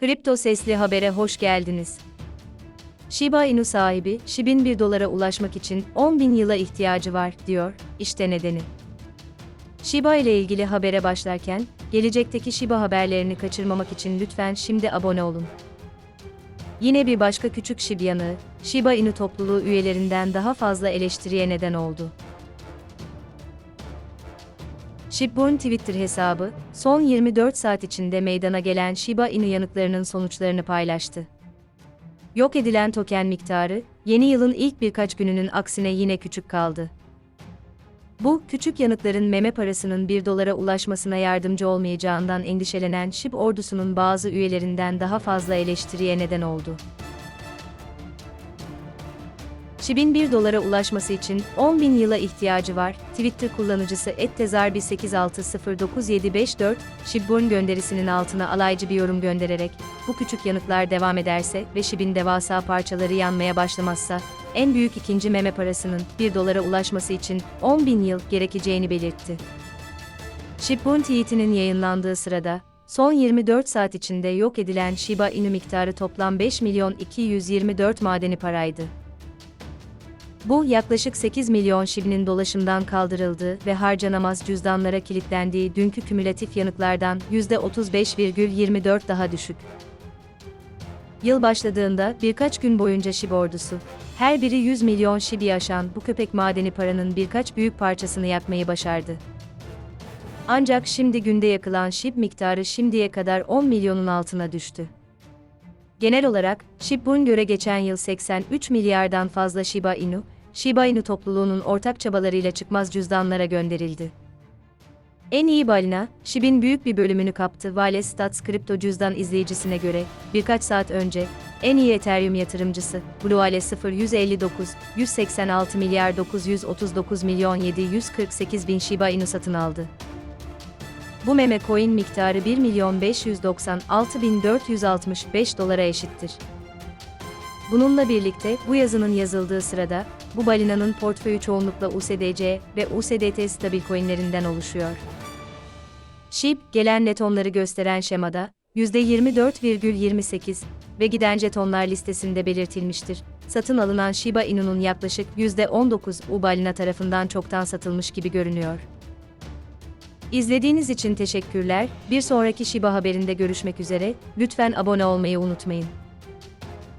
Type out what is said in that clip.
Kripto Sesli Haber'e hoş geldiniz. Shiba Inu sahibi, SHIB'in 1 dolara ulaşmak için 10 bin yıla ihtiyacı var, diyor. İşte nedeni. Shiba ile ilgili habere başlarken, gelecekteki Shiba haberlerini kaçırmamak için lütfen şimdi abone olun. Yine bir başka küçük Shib yanığı, Shiba Inu topluluğu üyelerinden daha fazla eleştiriye neden oldu. Shibborn Twitter hesabı, son 24 saat içinde meydana gelen Shiba Inu yanıklarının sonuçlarını paylaştı. Yok edilen token miktarı, yeni yılın ilk birkaç gününün aksine yine küçük kaldı. Bu, küçük yanıkların meme parasının 1 dolara ulaşmasına yardımcı olmayacağından endişelenen SHIB ordusunun bazı üyelerinden daha fazla eleştiriye neden oldu. SHIB'in 1 dolara ulaşması için 10 bin yıla ihtiyacı var. Twitter kullanıcısı @tezarbi86097554 Shibborn gönderisinin altına alaycı bir yorum göndererek bu küçük yanıklar devam ederse ve SHIB'in devasa parçaları yanmaya başlamazsa en büyük ikinci meme parasının 1 dolara ulaşması için 10 bin yıl gerekeceğini belirtti. Shibborn tweetinin yayınlandığı sırada Son 24 saat içinde yok edilen Shiba Inu miktarı toplam 5 milyon 224 madeni paraydı. Bu, yaklaşık 8 milyon şibinin dolaşımdan kaldırıldığı ve harcanamaz cüzdanlara kilitlendiği dünkü kümülatif yanıklardan %35,24 daha düşük. Yıl başladığında birkaç gün boyunca şib ordusu, her biri 100 milyon şibi aşan bu köpek madeni paranın birkaç büyük parçasını yakmayı başardı. Ancak şimdi günde yakılan şib miktarı şimdiye kadar 10 milyonun altına düştü. Genel olarak, Shibun göre geçen yıl 83 milyardan fazla Shiba Inu, Shiba Inu topluluğunun ortak çabalarıyla çıkmaz cüzdanlara gönderildi. En iyi balina, SHIB'in büyük bir bölümünü kaptı. Vale Stats kripto cüzdan izleyicisine göre, birkaç saat önce, en iyi Ethereum yatırımcısı, Blueale 0159, 186 milyar 939 milyon 748 bin Shiba Inu satın aldı. Bu meme coin miktarı 1 milyon 596 bin 465 dolara eşittir. Bununla birlikte bu yazının yazıldığı sırada bu balinanın portföyü çoğunlukla USDC ve USDT stabil coinlerinden oluşuyor. SHIB, gelen netonları gösteren şemada %24,28 ve giden jetonlar listesinde belirtilmiştir. Satın alınan Shiba Inu'nun yaklaşık %19 U balina tarafından çoktan satılmış gibi görünüyor. İzlediğiniz için teşekkürler. Bir sonraki Shiba haberinde görüşmek üzere. Lütfen abone olmayı unutmayın.